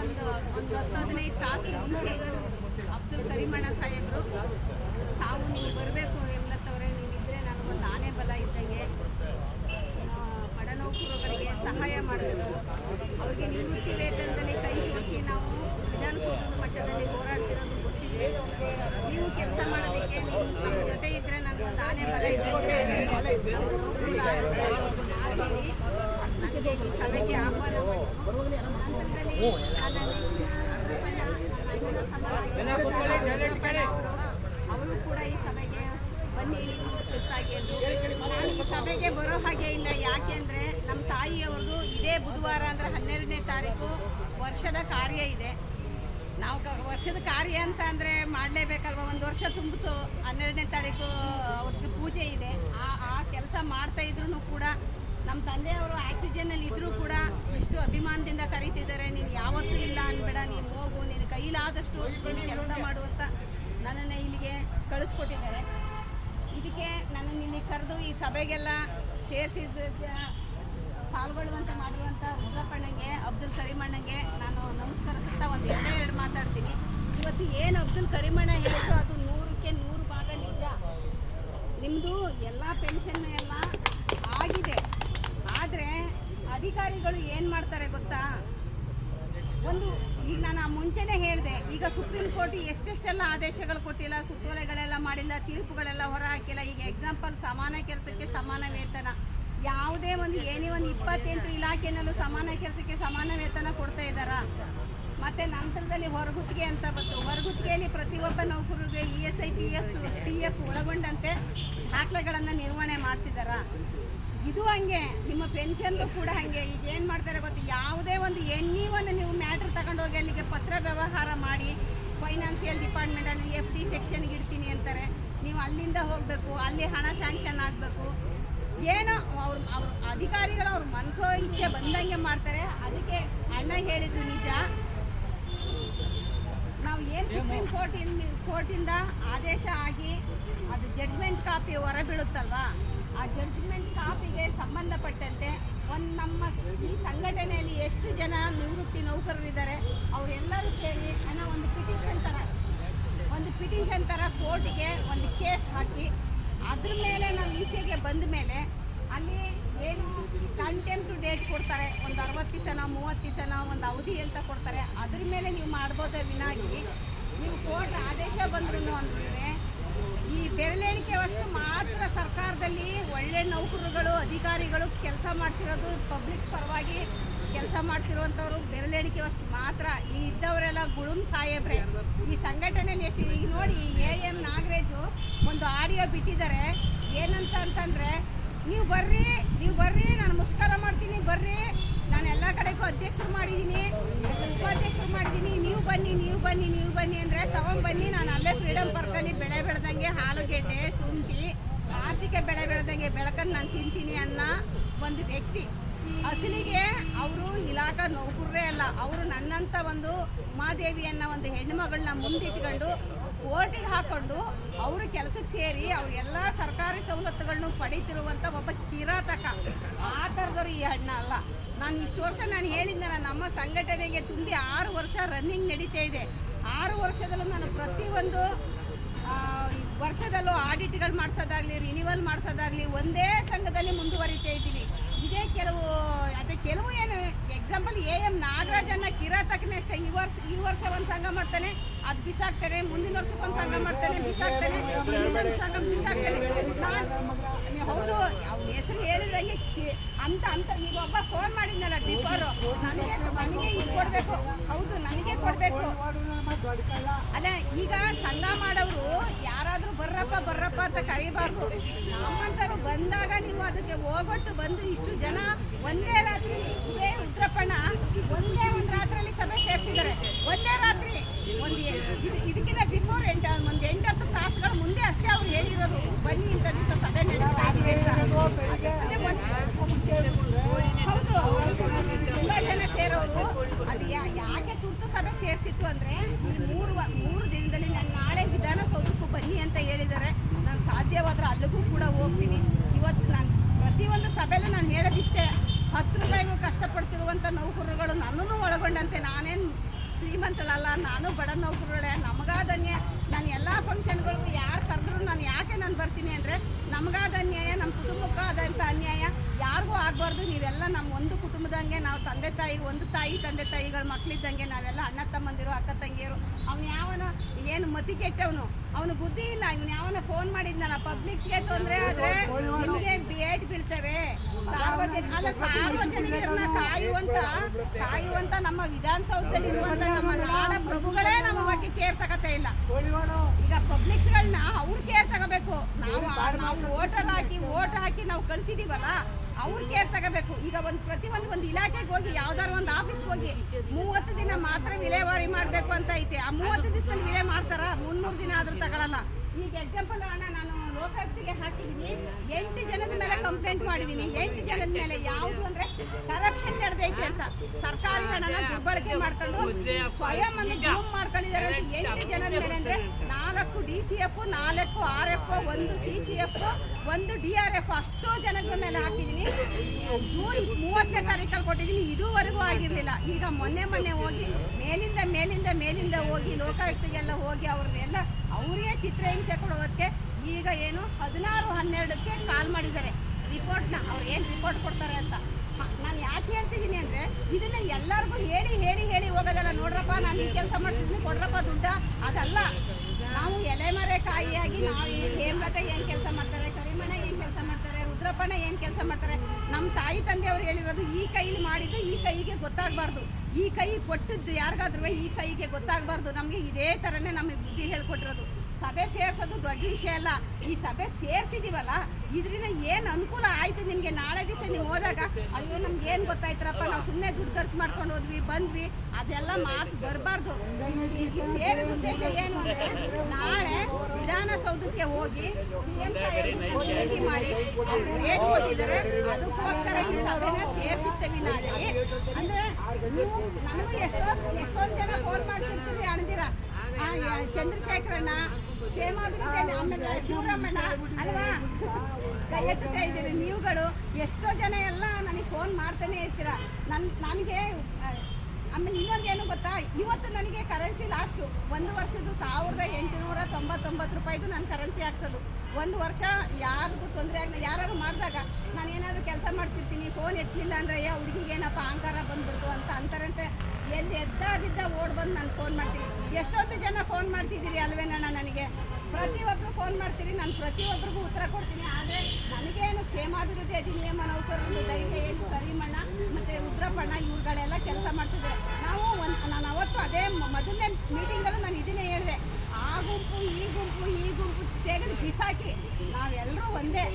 ಒಂದು ಒಂದು ಹತ್ತು ಹದಿನೈದು ತಾಸು ಮುಂಚೆ ಅಬ್ದುಲ್ ಕರಿಮಣ ಸಾಹೇಬರು ತಾವು ನೀವು ಬರಬೇಕು ಹೇಮಲತ್ತವ್ರೆ ನೀವಿದ್ರೆ ನನಗೊಂದು ಆನೆ ಬಲ ಇದ್ದಂಗೆ ಆ, ಬಡ ಸಹಾಯ ಮಾಡಬೇಕು ಅವ್ರಿಗೆ ನಿವೃತ್ತಿ ವೇತನದಲ್ಲಿ ಕೈ ಜೋಡಿಸಿ ನಾವು ವಿಧಾನಸೌಧದ ಮಟ್ಟದಲ್ಲಿ ಹೋರಾಡ್ತಿರೋದು ಗೊತ್ತಿದೆ ನೀವು ಕೆಲಸ ಮಾಡೋದಕ್ಕೆ ನೀವು ನಮ್ಮ ಜೊತೆ ಇದ್ದರೆ ನನಗೊಂದು ಆನೆ ಬಲ ಇದ್ದಂಗೆ ನನಗೆ ಈ ಸಭೆಗೆ ಆಹ್ವಾನ ನನ್ನ ನೆಚ್ಚಿನ ಸುಬ್ಬಣ್ಣ ಅವರು ಅವರು ಕೂಡ ಈ ಸಭೆಗೆ ಬನ್ನಿ ನೀವು ತುರ್ತಾಗಿ ಅಂದ್ರು. ನಾನು ಈ ಸಭೆಗೆ ಬರೋ ಹಾಗೆ ಇಲ್ಲ ಯಾಕೆಂದ್ರೆ ನಮ್ಮ ತಾಯಿಯವ್ರದ್ದು ಇದೇ ಬುಧವಾರ ಅಂದ್ರೆ ಹನ್ನೆರಡನೇ ತಾರೀಕು ವರ್ಷದ ಕಾರ್ಯ ಇದೆ. ನಾವು ವರ್ಷದ ಕಾರ್ಯ ಅಂತ ಅಂದರೆ ಮಾಡಲೇಬೇಕಲ್ವ? ಒಂದು ವರ್ಷ ತುಂಬಿತು ಹನ್ನೆರಡನೇ ತಾರೀಕು ಅವ್ರದ್ದು ಪೂಜೆ ಇದೆ. ಆ ಆ ಕೆಲಸ ಮಾಡ್ತಾ ಇದ್ರೂ ಕೂಡ ನಮ್ಮ ತಂದೆಯವರು ಆಕ್ಸಿಜನಲ್ಲಿ ಇದ್ದರೂ ಕೂಡ ಇಷ್ಟು ಅಭಿಮಾನದಿಂದ ಕರೀತಿದ್ದಾರೆ. ನೀನು ಯಾವತ್ತೂ ಇಲ್ಲ ಅನ್ಬೇಡ, ನೀನು ಹೋಗು, ನಿನ್ನ ಕೈಲಾದಷ್ಟು ನೀನು ಕೆಲಸ ಮಾಡುವಂತ ನನ್ನನ್ನು ಇಲ್ಲಿಗೆ ಕಳಿಸ್ಕೊಟ್ಟಿದ್ದಾರೆ. ಇದಕ್ಕೆ ನನ್ನನ್ನು ಇಲ್ಲಿ ಕರೆದು ಈ ಸಭೆಗೆಲ್ಲ ಸೇರಿಸಿದ ಪಾಲ್ಗೊಳ್ಳುವಂತೆ ಮಾಡಿರುವಂಥ ರುದ್ರಪ್ಪಣ್ಣಂಗೆ ಅಬ್ದುಲ್ ಕರಿಮಣ್ಣಂಗೆ ನಾನು ನಮಸ್ಕರಿಸ್ತಾ ಒಂದು ಎರಡೇ ಎರಡು ಮಾತಾಡ್ತೀನಿ. ಇವತ್ತು ಏನು ಅಬ್ದುಲ್ ಕರಿಮಣ್ಣ ಹೇಳಿದ್ರು ಅದು ನೂರಕ್ಕೆ ನೂರು ಭಾಗ ನಿಜ. ನಿಮ್ಮದು ಎಲ್ಲ ಪೆನ್ಷನ್ ಎಲ್ಲ ಆಗಿದೆ ಆದರೆ ಅಧಿಕಾರಿಗಳು ಏನು ಮಾಡ್ತಾರೆ ಗೊತ್ತಾ? ಒಂದು, ಈಗ ನಾನು ಮುಂಚೆನೇ ಹೇಳಿದೆ, ಈಗ ಸುಪ್ರೀಂ ಕೋರ್ಟ್ ಎಷ್ಟೆಷ್ಟೆಲ್ಲ ಆದೇಶಗಳು ಕೊಟ್ಟಿಲ್ಲ, ಸುತ್ತೋಲೆಗಳೆಲ್ಲ ಮಾಡಿಲ್ಲ, ತೀರ್ಪುಗಳೆಲ್ಲ ಹೊರ ಹಾಕಿಲ್ಲ ಈಗ ಎಕ್ಸಾಂಪಲ್ ಸಮಾನ ಕೆಲಸಕ್ಕೆ ಸಮಾನ ವೇತನ. ಯಾವುದೇ ಒಂದು, ಏನೇ ಒಂದು ಇಪ್ಪತ್ತೆಂಟು ಇಲಾಖೆನಲ್ಲೂ ಸಮಾನ ಕೆಲಸಕ್ಕೆ ಸಮಾನ ವೇತನ ಕೊಡ್ತಾ ಇದ್ದಾರಾ? ಮತ್ತೆ ನಂತರದಲ್ಲಿ ಹೊರಗುತ್ತಿಗೆ ಅಂತ ಬಂತು ಹೊರಗುತ್ತಿಗೆಯಲ್ಲಿ ಪ್ರತಿಯೊಬ್ಬ ನೌಕರರಿಗೆ E S I P S P F ಒಳಗೊಂಡಂತೆ ದಾಖಲೆಗಳನ್ನು ನಿರ್ವಹಣೆ ಮಾಡ್ತಿದ್ದಾರಾ? ಇದು ಹಂಗೆ. ನಿಮ್ಮ ಪೆನ್ಷನ್ ಕೂಡ ಹಂಗೆ. ಈಗ ಏನು ಮಾಡ್ತಾರೆ ಗೊತ್ತು? ಯಾವುದೇ ಒಂದು ಎನ್ನಿವನ್ನು ನೀವು ಮ್ಯಾಟ್ರ್ ತಗೊಂಡೋಗಿ ಅಲ್ಲಿಗೆ ಪತ್ರ ವ್ಯವಹಾರ ಮಾಡಿ ಫೈನಾನ್ಸಿಯಲ್ ಡಿಪಾರ್ಟ್ಮೆಂಟಲ್ಲಿ ಎಫ್ ಡಿ ಸೆಕ್ಷನ್ಗೆ ಇಡ್ತೀನಿ ಅಂತಾರೆ. ನೀವು ಅಲ್ಲಿಂದ ಹೋಗಬೇಕು, ಅಲ್ಲಿ ಹಣ ಸ್ಯಾಂಕ್ಷನ್ ಆಗಬೇಕು. ಏನೋ ಅವ್ರ ಅವ್ರ ಅಧಿಕಾರಿಗಳು ಅವ್ರ ಮನಸೋ ಇಚ್ಛೆ ಬಂದಂಗೆ ಮಾಡ್ತಾರೆ. ಅದಕ್ಕೆ ಅಣ್ಣ ಹೇಳಿದ್ರು ನಿಜ. ನಾವು ಏನು ಸುಪ್ರೀಂ ಕೋರ್ಟಿಂದ ಕೋರ್ಟಿಂದ ಆದೇಶ ಆಗಿ ಅದು ಜಡ್ಜ್ಮೆಂಟ್ ಕಾಪಿ ಹೊರಬೀಳುತ್ತಲ್ವಾ ಆ ಜಡ್ಜ್ಮೆಂಟ್ ಕಾಪಿಗೆ ಸಂಬಂಧಪಟ್ಟಂತೆ ಒಂದು ನಮ್ಮ ಈ ಸಂಘಟನೆಯಲ್ಲಿ ಎಷ್ಟು ಜನ ನಿವೃತ್ತಿ ನೌಕರರಿದ್ದಾರೆ, ಅವರೆಲ್ಲರೂ ಸೇರಿ ಅನ್ನೋ ಒಂದು ಪಿಟಿಷನ್ ಥರ ಒಂದು ಪಿಟಿಷನ್ ಥರ ಕೋರ್ಟಿಗೆ ಒಂದು ಕೇಸ್ ಹಾಕಿ, ಅದ್ರ ಮೇಲೆ ನಾವು ಈಚೆಗೆ ಬಂದ ಮೇಲೆ ಅಲ್ಲಿ ಏನು ಕಂಟೆಂಪ್ಟ್ ಡೇಟ್ ಕೊಡ್ತಾರೆ, ಒಂದು ಅರವತ್ತು ದಿವಸನ ಮೂವತ್ತು ದಿವಸನ ಒಂದು ಅವಧಿ ಅಂತ ಕೊಡ್ತಾರೆ, ಅದ್ರ ಮೇಲೆ ನೀವು ಮಾಡ್ಬೋದೇ ವಿನಾಗಿ ನೀವು ಕೋರ್ಟ್ ಆದೇಶ ಬಂದ್ರೂ ಅಂದ್ರೆ ಈ ಬೆರಳೆಣಿಕೆ ಅಷ್ಟು ಮಾತ್ರ ಒಳ್ಳೆ ನೌಕರರುಗಳು, ಅಧಿಕಾರಿಗಳು ಕೆಲಸ ಮಾಡ್ತಿರೋದು ಪಬ್ಲಿಕ್ಸ್ ಪರವಾಗಿ ಕೆಲಸ ಮಾಡ್ತಿರುವಂಥವ್ರು ಬೆರಳೆಣಿಕೆ ಅಷ್ಟು ಮಾತ್ರ. ಈ ಇದ್ದವರೆಲ್ಲ ಗುಳುಮ್ ಸಾಹೇಬ್ರೆ. ಈ ಸಂಘಟನೆಯಲ್ಲಿ ಎಷ್ಟು ಈಗ ನೋಡಿ ಎ ಎಂ ನಾಗರೇಜು ಒಂದು ಆಡಿಯೋ ಬಿಟ್ಟಿದ್ದಾರೆ. ಏನಂತ ಅಂತಂದರೆ, ನೀವು ಬರ್ರಿ ನೀವು ಬರ್ರಿ, ನಾನು ಮುಷ್ಕರ ಮಾಡ್ತೀನಿ, ಬರ್ರಿ. ನಾನು ಎಲ್ಲ ಕಡೆಗೂ ಅಧ್ಯಕ್ಷರು ಮಾಡಿದ್ದೀನಿ, ಉಪಾಧ್ಯಕ್ಷರು ಮಾಡಿದ್ದೀನಿ. ನೀವು ಬನ್ನಿ ನೀವು ಬನ್ನಿ ನೀವು ಬನ್ನಿ ಅಂದರೆ ತಗೊಂಬನ್ನಿ ನಾನು ಅಲ್ಲೇ ಫ್ರೀಡಮ್ ಪಾರ್ಕಲ್ಲಿ ಬೆಳೆ ಬೆಳೆದಂಗೆ ಆಲೂಗೆಡ್ಡೆ ಶುಂಠಿ ಆರ್ಥಿಕ ಬೆಳೆ ಬೆಳೆದಂಗೆ ಬೆಳಕನ್ನು ನಾನು ತಿಂತೀನಿ ಅನ್ನೋ ಒಂದು ವ್ಯಕ್ತಿ ಅಸಲಿಗೆ ಅವರು ಇಲಾಖಾ ನೌಕರರೇ ಅಲ್ಲ, ಅವರು ನನ್ನಂಥ ಒಂದು ಮಾದೇವಿಯನ್ನ ಒಂದು ಹೆಣ್ಣುಮಗಳನ್ನ ಮುಂದಿಟ್ಕೊಂಡು ಓಟಿಗೆ ಹಾಕೊಂಡು ಅವರು ಕೆಲಸಕ್ಕೆ ಸೇರಿ ಅವ್ರೆಲ್ಲ ಸರ್ಕಾರಿ ಸವಲತ್ತುಗಳನ್ನು ಪಡೀತಿರುವಂಥ ಒಬ್ಬ ಕಿರಾತಕ. ಆ ಥರದವ್ರು ಈ ಹಣ್ಣ ಅಲ್ಲ. ನಾನು ಇಷ್ಟು ವರ್ಷ ನಾನು ಹೇಳಿದ್ನಲ್ಲ, ನಮ್ಮ ಸಂಘಟನೆಗೆ ತುಂಬಿ ಆರು ವರ್ಷ ರನ್ನಿಂಗ್ ನಡೀತಾ ಇದೆ. ಆರು ವರ್ಷದಲ್ಲೂ ನಾನು ಪ್ರತಿಯೊಂದು ವರ್ಷದಲ್ಲೂ ಆಡಿಟ್ಗಳು ಮಾಡಿಸೋದಾಗ್ಲಿ ರಿನಿವಲ್ ಮಾಡಿಸೋದಾಗ್ಲಿ ಒಂದೇ ಸಂಘದಲ್ಲಿ ಮುಂದುವರಿತಾ ಇದ್ದೀವಿ. ಇದೇ ಕೆಲವು, ಅದೇ ಕೆಲವು ಏನು ಎಕ್ಸಾಂಪಲ್ ಎ ಎಂ ನಾಗರಾಜನ್ನ ಕಿರಾತಕ್ಕನೇ ಅಷ್ಟೇ, ಈ ವರ್ಷ ಈ ವರ್ಷ ಒಂದು ಸಂಘ ಮಾಡ್ತಾನೆ, ಅದು ಬಿಸಾಕ್ತಾನೆ, ಮುಂದಿನ ವರ್ಷಕ್ಕೆ ಒಂದು ಸಂಘ ಮಾಡ್ತಾನೆ, ಬಿಸಾಕ್ತಾನೆ ಸಂಘ ಬಿಸಾಕ್ತಾನೆ. ನಾನು, ಹೌದು, ಅವ್ನ ಹೆಸರು ಹೇಳಿದಂಗೆ ಅಂತ ಅಂತ, ಈಗ ಒಬ್ಬ ಫೋನ್ ಮಾಡಿದ್ನಲ್ಲ ಬಿಫೋರ್ ನನಗೆ ನನಗೆ ಈಗ ಕೊಡಬೇಕು, ಹೌದು, ನನಗೆ ಕೊಡಬೇಕು. ಅಲ್ಲ, ಈಗ ಯಾರಾದ್ರೂ ಬರ್ರಪ್ಪ ಬರ್ರಪ್ಪ ಅಂತ ಕರಿಬಾರ್ದು. ನಮ್ಮಂತರು ಬಂದಾಗ ನೀವು ಅದಕ್ಕೆ ಹೋಗೊಟ್ಟು ಬಂದು ಇಷ್ಟು ಜನ ಒಂದೇ ರಾತ್ರಿ ಇದೇ ಉದ್ರಪ್ಪಣ್ಣ ಒಂದೇ ಒಂದು ರಾತ್ರಿಯಲ್ಲಿ ಸಭೆ ಸೇರಿಸಿದ್ದಾರೆ. ಒಂದೇ ರಾತ್ರಿ ಒಂದು ಇದಕ್ಕಿಂತ ಬಿಫೋರ್ ಎಂಟು, ಒಂದು ಎಂಟತ್ತು ತಾಸುಗಳ ಮುಂದೆ ಅಷ್ಟೇ ಅವ್ರು ಹೇಳಿರೋದು, ಬನ್ನಿ ಇಂಥ ದಿವಸ ಸಭೆ ನಡೆಸ್ತಾ ಅಂತ ಅದೇ ಒಂದು- ಹೌದು ತುಂಬಾ ಜನ ಸೇರೋರು ಅದು ಯಾ- ಯಾಕೆ ತುರ್ತು ಸಭೆ ಸೇರಿಸಿತ್ತು ಅಂದ್ರೆ ಈ ಮೂರು ವ- ಮೂರು ದಿನದಲ್ಲಿ ನಾನು ನಾಳೆ ವಿಧಾನಸೌಧಕ್ಕೂ ಬನ್ನಿ ಅಂತ ಹೇಳಿದ್ದಾರೆ ನಾನು ಸಾಧ್ಯವಾದ್ರೆ ಅಲ್ಲಿಗೂ ಕೂಡ ಹೋಗ್ತೀನಿ ಇವತ್ತು ನಾನು ಪ್ರತಿಯೊಂದು ಸಭೆಲೂ ನಾನು ಹೇಳೋದಿಷ್ಟೇ ಹತ್ತು ರೂಪಾಯಿ ಶ್ರೀಮಂತಳಲ್ಲ ನಾನು ಬಡ ನೌಕರಳೆ ನಮಗಾದ ಅನ್ಯಾಯ ನಾನು ಎಲ್ಲ ಫಂಕ್ಷನ್ಗಳಿಗೂ ಯಾರು ಕರೆದ್ರು ನಾನು ಯಾಕೆ ನಾನು ಬರ್ತೀನಿ ಅಂದರೆ ನಮಗಾದ ಅನ್ಯಾಯ ನಮ್ಮ ಕುಟುಂಬಕ್ಕೂ ಆದಂಥ ಅನ್ಯಾಯ. ಯಾರಿಗೂ ಆಗಬಾರ್ದು, ನೀವೆಲ್ಲ ನಮ್ಮ ಒಂದು ಕುಟುಂಬದಂಗೆ ನಾವು ತಂದೆ ತಾಯಿ, ಒಂದು ತಾಯಿ ತಂದೆ ತಾಯಿಗಳ ಮಕ್ಕಳಿದ್ದಂಗೆ ನಾವೆಲ್ಲ ಅಣ್ಣ ತಮ್ಮಂದಿರು, ಅಕ್ಕ ತಂಗಿಯರು, ಅವ್ನು ಯಾವನ ಏನು ಮತಿ ಕೆಟ್ಟವನು, ಅವನು ಬುದ್ಧಿ ಇಲ್ಲ, ಇವನು ಯಾವನ ಫೋನ್ ಮಾಡಿದ್ನಲ್ಲ ಪಬ್ಲಿಕ್ಸ್ಗೆ ತೊಂದರೆ ಆದ್ರೆ ನಿಮಗೆ ಬೇಟ್ ಬೀಳ್ತವೆ. ಸಾರ್ವಜನಿಕ ಅಲ್ಲ, ಸಾರ್ವಜನಿಕರನ್ನ ಕಾಯುವಂತ ಕಾಯುವಂತ ನಮ್ಮ ವಿಧಾನಸೌಧದಲ್ಲಿ ಇರುವಂತ ನಮ್ಮ ನಾಡ ಪ್ರಭುಗಳೇ ನಮ್ಮ ಬಗ್ಗೆ ಕೇರ್ ತಗತಾ ಇಲ್ಲ. ಈಗ ಪಬ್ಲಿಕ್ಸ್ಗಳನ್ನ ಅವ್ರು ಕೇರ್ ತಗೋಬೇಕು. ನಾವು ನಾವು ವೋಟರ್ ಹಾಕಿ ವೋಟ್ ಹಾಕಿ ನಾವು ಕಳಿಸಿದೀವಲ್ಲ, ಅವ್ರು ಕೇರ್ ತಗೋಬೇಕು. ಈಗ ಒಂದು ಪ್ರತಿ ಒಂದು ಒಂದು ಇಲಾಖೆಗೆ ಹೋಗಿ, ಯಾವ್ದಾರು ಒಂದು ಆಫೀಸ್ ಹೋಗಿ ಮೂವತ್ತು ದಿನ ಮಾತ್ರ ವಿಲೇವಾರಿ ಮಾಡಬೇಕು ಅಂತ ಐತೆ. ಆ ಮೂವತ್ತು ದಿವಸದಲ್ಲಿ ವಿಲೇ ಮಾಡ್ತಾರ? ಮುನ್ನೂರು ದಿನ ಆದ್ರೂ ತಗೊಳಲ್ಲ. ಈಗ ಎಕ್ಸಾಂಪಲ್ ಅಣ್ಣ ನಾನು ಲೋಕಾಯುಕ್ತಿಗೆ ಹಾಕಿದ್ದೀನಿ ಎಂಟು ಜನದ ಮೇಲೆ ಕಂಪ್ಲೇಂಟ್ ಮಾಡಿದ್ದೀನಿ ಎಂಟು ಜನದ ಮೇಲೆ ಯಾವುದು ಅಂದ್ರೆ ಕರಪ್ಷನ್ ನಡೆದೈತೆ ಅಂತ. ಸರ್ಕಾರಿ ಹಣನ ದುರ್ಬಳಕೆ ಮಾಡ್ಕೊಂಡು ಸ್ವಯಂ ಅನ್ನು ಜೂಮ್ ಮಾಡ್ಕೊಂಡಿದ್ದಾರೆ ಅಂತ ಎಂಟು ಜನದ ಮೇಲೆ ಅಂದ್ರೆ ನಾಲ್ಕು ಡಿ ಸಿ ಎಫ್ ನಾಲ್ಕು ಆರ್ ಎಫ್ ಒಂದು ಸಿ ಸಿ ಎಫ್ ಒಂದು ಡಿ ಆರ್ ಎಫ್ ಅಷ್ಟೋ ಜನಗಳ ಮೇಲೆ ಹಾಕಿದ್ದೀನಿ ಜೂನ್ ಮೂವತ್ತನೇ ತಾರೀಕಲ್ಲಿ ಕೊಟ್ಟಿದ್ದೀನಿ ಇದುವರೆಗೂ ಆಗಿರಲಿಲ್ಲ. ಈಗ ಮೊನ್ನೆ ಮೊನ್ನೆ ಹೋಗಿ ಮೇಲಿಂದ ಮೇಲಿಂದ ಮೇಲಿಂದ ಹೋಗಿ ಲೋಕಾಯುಕ್ತಿಗೆಲ್ಲ ಹೋಗಿ ಅವ್ರನ್ನೆಲ್ಲ ಅವರಿಗೆ ಚಿತ್ರಹಿಂಸೆ ಕೊಡೋದಕ್ಕೆ ಈಗ ಏನು ಹದಿನಾರು ಹನ್ನೆರಡಕ್ಕೆ ಕಾಲ್ ಮಾಡಿದ್ದಾರೆ. ರಿಪೋರ್ಟ್ನ ಅವ್ರು ಏನು ರಿಪೋರ್ಟ್ ಕೊಡ್ತಾರೆ ಅಂತ. ನಾನು ಯಾಕೆ ಹೇಳ್ತಿದ್ದೀನಿ ಅಂದರೆ ಇದನ್ನ ಎಲ್ಲರಿಗೂ ಹೇಳಿ ಹೇಳಿ ಹೇಳಿ ಹೋಗೋದಲ್ಲ. ನೋಡ್ರಪ್ಪ, ನಾನು ಈ ಕೆಲಸ ಮಾಡ್ತಿದ್ದೀನಿ, ಕೊಡ್ರಪ್ಪ ದುಡ್ಡ. ಅದಲ್ಲ, ನಾವು ಎಲೆಮರೆ ಕಾಯಿಯಾಗಿ ನಾವು ಏನ್- ಏನು ಕೆಲಸ ಮಾಡ್ತಾರೆ ಕರಿಮಣೆ ಏನು ಮಾಡ್ತಾರೆ ಏನು ಕೆಲಸ ಮಾಡ್ತಾರೆ? ನಮ್ಮ ತಾಯಿ ತಂದೆಯವರು ಹೇಳಿರೋದು ಈ ಕೈಲಿ ಮಾಡಿದ್ದು ಈ ಕೈಗೆ ಗೊತ್ತಾಗಬಾರ್ದು. ಈ ಕೈ ಕೊಟ್ಟದ್ದು ಯಾರಿಗಾದ್ರೂ ಈ ಕೈಗೆ ಗೊತ್ತಾಗಬಾರ್ದು. ನಮಗೆ ಇದೇ ಥರನೇ ನಮಗೆ ಬುದ್ಧಿ ಹೇಳ್ಕೊಟ್ಟಿರೋದು. ಸಭೆ ಸೇರಿಸೋದು ದೊಡ್ಡ ವಿಷಯ ಅಲ್ಲ. ಈ ಸಭೆ ಸೇರ್ಸಿದೀವಲ್ಲ, ಇದರಿಂದ ಏನು ಅನುಕೂಲ ಆಯಿತು ನಿಮಗೆ? ನಾಳೆ ದಿವಸ ನೀವು ಹೋದಾಗ, ಅಯ್ಯೋ, ನಮ್ಗೆ ಏನು ಗೊತ್ತಾಯ್ತರಪ್ಪ, ನಾವು ಸುಮ್ಮನೆ ದುಡ್ಡು ಖರ್ಚು ಮಾಡ್ಕೊಂಡು ಹೋದ್ವಿ, ಬಂದ್ವಿ, ಅದೆಲ್ಲ ಮಾತು ಬರಬಾರ್ದು. ಸೇರಿದ ಉದ್ದೇಶ ಏನು ಅಂದರೆ, ನಾಳೆ ವಿಧಾನಸೌಧಕ್ಕೆ ಹೋಗಿ ಸಿ ಎಂ ಸಾಹೇಬ್ ಮಾಡಿ ಏನ್ ಕೊಟ್ಟಿದ್ದಾರೆ, ಅದಕ್ಕೋಸ್ಕರ ಈ ಸಭೆನ ಸೇರಿಸುತ್ತೇವೆ ನಾಳೆ ಅಂದರೆ, ನೀವು ನನಗೂ ಎಷ್ಟೋ ಎಷ್ಟೊಂದು ಜನ ಫೋನ್ ಮಾಡ್ತಿರ್ತೀವಿ ಅಣದಿರ ಚಂದ್ರಶೇಖರಣ್ಣ ಕ್ಷೇಮಾಭಿವೃದ್ಧಿ ಆಮೇಲೆ ಶಿವರಾಮಣ್ಣ, ಅಲ್ವಾ? ಕೈ ಎತ್ತುತ್ತಾ ಇದ್ದೀರಿ ನೀವುಗಳು. ಎಷ್ಟೋ ಜನ ಎಲ್ಲ ನನಗೆ ಫೋನ್ ಮಾಡ್ತಾನೆ ಇರ್ತೀರ. ನನ್, ನನಗೆ ಆಮೇಲೆ ಇನ್ನೊಂದೇನು ಗೊತ್ತಾ? ಇವತ್ತು ನನಗೆ ಕರೆನ್ಸಿ ಲಾಸ್ಟು ಒಂದು ವರ್ಷದ್ದು ಸಾವಿರದ ಎಂಟುನೂರ ತೊಂಬತ್ತೊಂಬತ್ತು ರೂಪಾಯಿದು ನಾನು ಕರೆನ್ಸಿ ಹಾಕ್ಸೋದು. ಒಂದು ವರ್ಷ ಯಾರಿಗೂ ತೊಂದರೆ ಆಗಲಿ ಯಾರು ಮಾಡಿದಾಗ ನಾನು ಏನಾದರೂ ಕೆಲಸ ಮಾಡ್ತಿರ್ತೀನಿ ಫೋನ್ ಎತ್ತಲಿಲ್ಲ ಅಂದರೆ, ಯಾ, ಹುಡುಗಿಗೆ ಏನಪ್ಪ ಅಹಂಕಾರ ಬಂದ್ಬಿಡ್ತು ಅಂತ ಅಂತಾರಂತೆ. ಎಲ್ಲಿ ಎದ್ದಾಗಿದ್ದ ಓಡ್ ಬಂದು ನಾನು ಫೋನ್ ಮಾಡ್ತೀನಿ. ಎಷ್ಟೊಂದು ಜನ ಫೋನ್ ಮಾಡ್ತಿದ್ದೀರಿ ಅಲ್ವೇನಣ್ಣ ನನಗೆ? ಪ್ರತಿಯೊಬ್ಬರು ಫೋನ್ ಮಾಡ್ತೀರಿ, ನಾನು ಪ್ರತಿಯೊಬ್ಬರಿಗೂ ಉತ್ತರ ಕೊಡ್ತೀನಿ. ಆದರೆ ನನಗೇನು ಕ್ಷೇಮಾಭಿವೃದ್ಧಿ ಅಧಿನಿಯಮ ನೌಕರರು ಧೈರ್ಯ ಏನು ಕರಿಮಣ್ಣ ಮತ್ತು ರುದ್ರಪ್ಪಣ್ಣ ಇವ್ರುಗಳೆಲ್ಲ ಕೆಲಸ ಮಾಡ್ತಿದ್ದಾರೆ ನಾವು ಒಂದು ನಾನು ಅವತ್ತು ಅದೇ ಮೊದಲನೇ ಮೀಟಿಂಗಲ್ಲೂ ನಾನು ಇದನ್ನೇ ಹೇಳಿದೆ. ಆ ಗುಂಪು, ಈ ಗುಂಪು ಈ ಗುಂಪು ತೆಗೆದು ಬಿಸಾಕಿ ನಾವೆಲ್ಲರೂ ಒಂದೇ.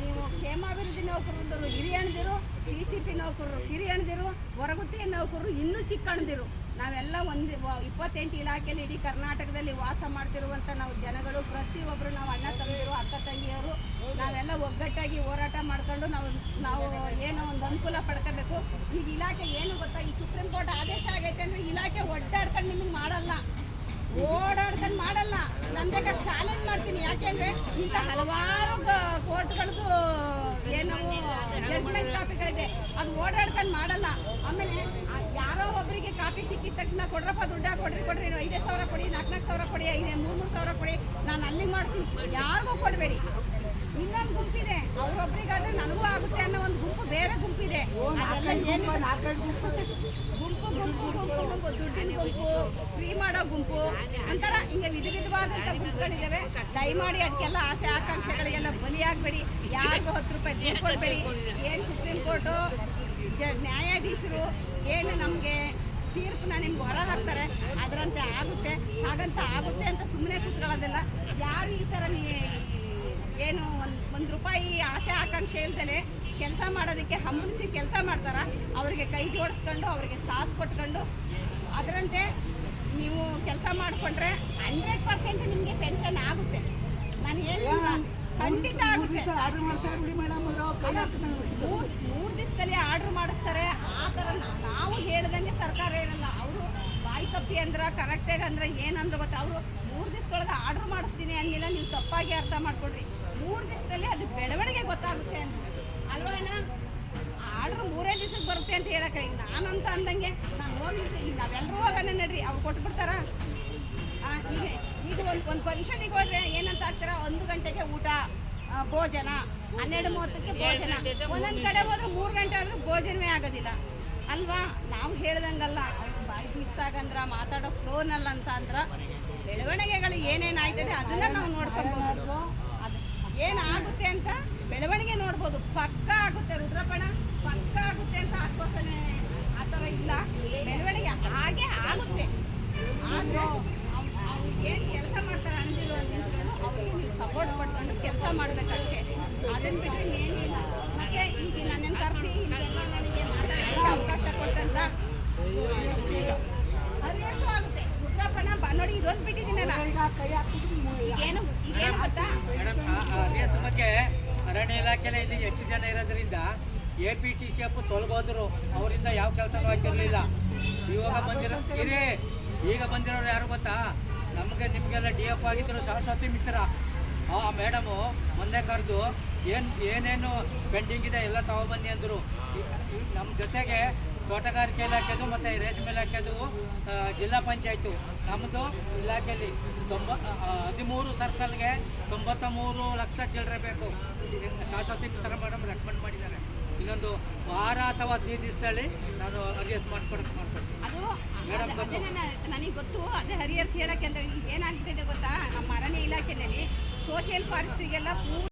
ನೀವು ಕ್ಷೇಮಾಭಿವೃದ್ಧಿ ನೌಕರರು ಹಿರಿಯಣದಿರು ಪಿ ಸಿ ಪಿ ನೌಕರರು ಹಿರಿಯಣದಿರು ಹೊರಗುತ್ತಿಗೆ ನೌಕರರು, ಇನ್ನೂ ಚಿಕ್ಕಣದಿರು. ನಾವೆಲ್ಲ ಒಂದು ಇಪ್ಪತ್ತೆಂಟು ಇಲಾಖೆಯಲ್ಲಿ ಇಡೀ ಕರ್ನಾಟಕದಲ್ಲಿ ವಾಸ ಮಾಡ್ತಿರುವಂಥ ನಾವು ಜನಗಳು ಪ್ರತಿಯೊಬ್ಬರು ನಾವು ಅಣ್ಣ ತಂಗಿಯರು ಅಕ್ಕ ತಂಗಿಯರು, ನಾವೆಲ್ಲ ಒಗ್ಗಟ್ಟಾಗಿ ಹೋರಾಟ ಮಾಡ್ಕೊಂಡು ನಾವು ನಾವು ಏನೋ ಒಂದು ಅನುಕೂಲ ಪಡ್ಕೋಬೇಕು. ಈಗ ಇಲಾಖೆ ಏನು ಗೊತ್ತಾ? ಈ ಸುಪ್ರೀಂ ಕೋರ್ಟ್ ಆದೇಶ ಆಗೈತೆ ಅಂದರೆ ಇಲಾಖೆ ಒಡ್ಡಾಡ್ಕೊಂಡು ನಿಮಗೆ ಮಾಡಲ್ಲ. ಓಡಾಡ್ಕೊಂಡು ಮಾಡಲ್ಲ. ನನ್ನ ಬೇಕಾದ ಚಾಲೆಂಜ್ ಮಾಡ್ತೀನಿ. ಯಾಕೆಂದ್ರೆ ಇಂಥ ಹಲವಾರು ಕೋರ್ಟ್ಗಳದ್ದು ಏನು ಜಡ್ಜ್ಮೆಂಟ್ ಕಾಪಿಗಳಿದೆ ಅದು ಓಡಾಡ್ಕೊಂಡು ಮಾಡಲ್ಲ. ಆಮೇಲೆ ಯಾರೋ ಒಬ್ಬರಿಗೆ ಕಾಪಿ ಸಿಕ್ಕಿದ ತಕ್ಷಣ ಕೊಡ್ರಪ್ಪ ದುಡ್ಡ ಕೊಡ್ರಿ ಕೊಡ್ರಿ ನೀವು ಐದೇ ಸಾವಿರ ಕೊಡಿ ನಾಲ್ಕು ನಾಲ್ಕು ಸಾವಿರ ಕೊಡಿ ಐದು ಮೂರು ಮೂರು ಸಾವಿರ ಕೊಡಿ ನಾನು ಅಲ್ಲಿಗೆ ಮಾಡ್ತೀನಿ. ಯಾರಿಗೂ ಕೊಡಬೇಡಿ. ಇನ್ನೊಂದು ಗುಂಪಿದೆ. ಅವ್ರೊಬ್ರಿಗಾದ್ರೆ ನನಗೂ ಆಗುತ್ತೆ ಅನ್ನೋ ಒಂದು ಗುಂಪು ಬೇರೆ ಗುಂಪಿದೆ. ಅದೆಲ್ಲ ಏನು ಗುಂಪು. ಗುಂಪು ಗುಂಪು ಗುಂಪು ದುಡ್ಡಿನ ಗುಂಪು ಫ್ರೀ ಮಾಡೋ ಗುಂಪು. ಒಂಥರ ಹಿಂಗೆ ವಿಧ ವಿಧವಾದಂಥ ಗುಂಪುಗಳಿದ್ದಾವೆ ದಯಮಾಡಿ ಅದಕ್ಕೆಲ್ಲ ಆಸೆ ಆಕಾಂಕ್ಷೆಗಳಿಗೆಲ್ಲ ಬಲಿಯಾಗಬೇಡಿ. ಯಾರಿಗೂ ಹತ್ತು ರೂಪಾಯಿ ದುಡ್ಡು ಕೊಡಬೇಡಿ. ಏನು ಸುಪ್ರೀಂ ಕೋರ್ಟು ಜ ನ್ಯಾಯಾಧೀಶರು ಏನು ನಮಗೆ ತೀರ್ಪನ್ನ ನಿಮ್ಗೆ ಹೊರ ಹಾಕ್ತಾರೆ ಅದರಂತೆ ಆಗುತ್ತೆ ಹಾಗಂತ ಆಗುತ್ತೆ ಅಂತ ಸುಮ್ಮನೆ ಕೂತ್ಕೊಳ್ಳೋದಿಲ್ಲ. ಯಾರು ಈ ಥರ ನೀ ಏನು ಒಂದು ಒಂದು ರೂಪಾಯಿ ಆಸೆ ಆಕಾಂಕ್ಷೆ ಇಲ್ದಲೆ ಕೆಲಸ ಮಾಡೋದಕ್ಕೆ ಹಮ್ಮಿಸಿ ಕೆಲಸ ಮಾಡ್ತಾರ ಅವರಿಗೆ ಕೈ ಜೋಡಿಸ್ಕೊಂಡು ಅವರಿಗೆ ಸಾಥ್ ಕೊಟ್ಕೊಂಡು ಅದರಂತೆ ನೀವು ಕೆಲಸ ಮಾಡಿಕೊಂಡ್ರೆ ಹಂಡ್ರೆಡ್ ಪರ್ಸೆಂಟ್ ನಿಮಗೆ ಪೆನ್ಷನ್ ಆಗುತ್ತೆ. ನಾನು ಹೇಳಿಲ್ಲ ಖಂಡಿತ ಆಗುತ್ತೆ. ಅಲ್ಲ, ಆರ್ಡರ್ ಮಾಡಿಸ್ತಾರೆ. ಆ ಥರ ನಾವು ಹೇಳ್ದಂಗೆ ಸರ್ಕಾರ ಏನಲ್ಲ ಅವರು ಬಾಯಿ ತಪ್ಪಿ ಅಂದ್ರೆ ಕರೆಕ್ಟಾಗಿ ಅಂದ್ರೆ ಏನಂದ್ರೆ ಗೊತ್ತಾ ಅವರು ಮೂರು ದಿವಸದೊಳಗೆ ಆರ್ಡರ್ ಮಾಡಿಸ್ತೀನಿ ಅಂದಿಲ್ಲ ನೀವು ತಪ್ಪಾಗಿ ಅರ್ಥ ಮಾಡ್ಕೊಡ್ರಿ. ಮೂರು ದಿವಸದಲ್ಲಿ ಅದು ಬೆಳವಣಿಗೆ ಗೊತ್ತಾಗುತ್ತೆ ಅಂತ. ಅಲ್ವಾ ಅಣ್ಣ? ಆರ್ಡರ್ ಮೂರೇ ದಿವಸಕ್ಕೆ ಬರುತ್ತೆ ಅಂತ ಹೇಳಕ್ಕೆ ನಾನಂತ ಅಂದಂಗೆ ನಾನು ಹೋಗಿ ಈಗ ಈಗ ನಾವೆಲ್ಲರೂ ಹೋಗೋಣ ನಡ್ರಿ ಅವ್ರು ಕೊಟ್ಬಿಡ್ತಾರ ಈಗ ಈಗ ಒಂದು ಒಂದು ಫಂಕ್ಷನಿಗೆ ಹೋದ್ರೆ ಏನಂತ ಆಗ್ತಾರ? ಒಂದು ಗಂಟೆಗೆ ಊಟ ಭೋಜನ. ಹನ್ನೆರಡು ಮೂವತ್ತಕ್ಕೆ ಭೋಜನ. ಒಂದೊಂದು ಕಡೆ ಹೋದ್ರೆ ಮೂರು ಗಂಟೆ ಆದ್ರೂ ಭೋಜನವೇ ಆಗೋದಿಲ್ಲ. ಅಲ್ವಾ? ನಾವು ಹೇಳ್ದಂಗಲ್ಲ, ಅವ್ರು ಬಾಯಿ ಮಿಸ್ ಆಗಂದ್ರ, ಮಾತಾಡೋ ಫ್ಲೋನಲ್ಲ ಅಂತ ಅಂದ್ರ ಬೆಳವಣಿಗೆಗಳು ಏನೇನು ಆಯ್ತದೆ ಅದನ್ನ ನಾವು ನೋಡ್ಕೊಬೋದು. ಅದು ಏನಾಗುತ್ತೆ ಅಂತ ಬೆಳವಣಿಗೆ ನೋಡ್ಬೋದು. ಪಕ್ಕ ಆಗುತ್ತೆ ರುದ್ರಪಣ, ಪಕ್ಕ ಆಗುತ್ತೆ ಅಂತ ಆಶ್ವಾಸನೆ ಆ ಥರ ಇಲ್ಲ. ಬೆಳವಣಿಗೆ ಹಾಗೆ ಆಗುತ್ತೆ. ಆದರೆ ಏನು ಕೆಲಸ ಮಾಡ್ತಾರೆ ಅನ್ನೋದು ಅವ್ರಿಗೆ ನೀವು ಸಪೋರ್ಟ್ ಪಡ್ಕೊಂಡು ಕೆಲಸ ಮಾಡಬೇಕಷ್ಟೇ ಅದನ್ನ ಬಿಟ್ಟರೆ ಏನಿಲ್ಲ ಮತ್ತೆ ಈಗ ನನ್ನನ್ನು ಕರೆಸಿ ಹಿಂಗೆಲ್ಲ ನನಗೆ ಮಾತಾಡೋಕ್ಕೆ ಅವಕಾಶ ಕೊಟ್ಟಂತ ಹರಿಯಶು ಆಗುತ್ತೆ ರುದ್ರಪಣ ಬ ನೋಡಿ ಇದೊಂದು ಬಿಟ್ಟಿದ್ದೀನಲ್ಲ ಈಗೇನು ಈಗೇನು ಗೊತ್ತಾ ಮೇಡಮ್ ರೇಸ್ ಬಗ್ಗೆ ಅರಣ್ಯ ಇಲಾಖೆನೇ ಇಲ್ಲಿ ಎಷ್ಟು ಜನ ಇರೋದ್ರಿಂದ A P C C F ತೊಲಗೋದ್ರು ಅವರಿಂದ ಯಾವ ಕೆಲಸನೂ ಆಗ್ತಿರ್ಲಿಲ್ಲ. ಇವಾಗ ಬಂದಿರೋ ಇರೇ, ಈಗ ಬಂದಿರೋರು ಯಾರು ಗೊತ್ತಾ? ನಮಗೆ ನಿಮಗೆಲ್ಲ ಡಿ ಎಫ್ ಆಗಿದ್ರು ಸರಸ್ವತಿ ಮಿಶ್ರ. ಆ ಮೇಡಮು ಮೊನ್ನೆ ಕರೆದು ಏನು ಏನೇನು ಪೆಂಡಿಂಗ್ ಇದೆ ಎಲ್ಲ ತಗೊಬನ್ನಿ ಅಂದರು. ನಮ್ಮ ಜೊತೆಗೆ ತೋಟಗಾರಿಕೆ ಇಲಾಖೆದು ಮತ್ತು ರೇಷ್ಮೆ ಇಲಾಖೆದು ಜಿಲ್ಲಾ ಪಂಚಾಯತು ನಮ್ಮದು ಇಲಾಖೆಯಲ್ಲಿ ತೊಂಬ ಹದಿಮೂರು ಸರ್ಕಲ್ಗೆ ತೊಂಬತ್ತ ಮೂರು ಲಕ್ಷ ಚಿಲ್ಲರೆ ಬೇಕು. ಶಾಶ್ವತಿ ಮಿಶ್ರ ಮೇಡಮ್ ರೆಕಮೆಂಡ್ ಮಾಡಿದ್ದಾರೆ. ಇನ್ನೊಂದು ವಾರ ಅಥವಾ ಹದಿನೈದು ದಿವಸದಲ್ಲಿ ನಾನು ಅರಿಯಸ್ ಮಾಡ್ಕೊಡಕ್ಕೆ ಮಾಡ್ಕೊಡ್ತೀನಿ. ಅದು ಮೇಡಮ್. ನನಗೆ ಗೊತ್ತು ಅದೇ ಹರಿಹರ್ಸ್ ಹೇಳಕ್ಕೆ ಅಂತ ಏನಾಗ್ತಿದೆ ಗೊತ್ತಾ? ನಮ್ಮ ಅರಣ್ಯ ಇಲಾಖೆಯಲ್ಲಿ ಸೋಷಿಯಲ್ ಫಾರೆಸ್ಟ್ರಿಗೆಲ್ಲ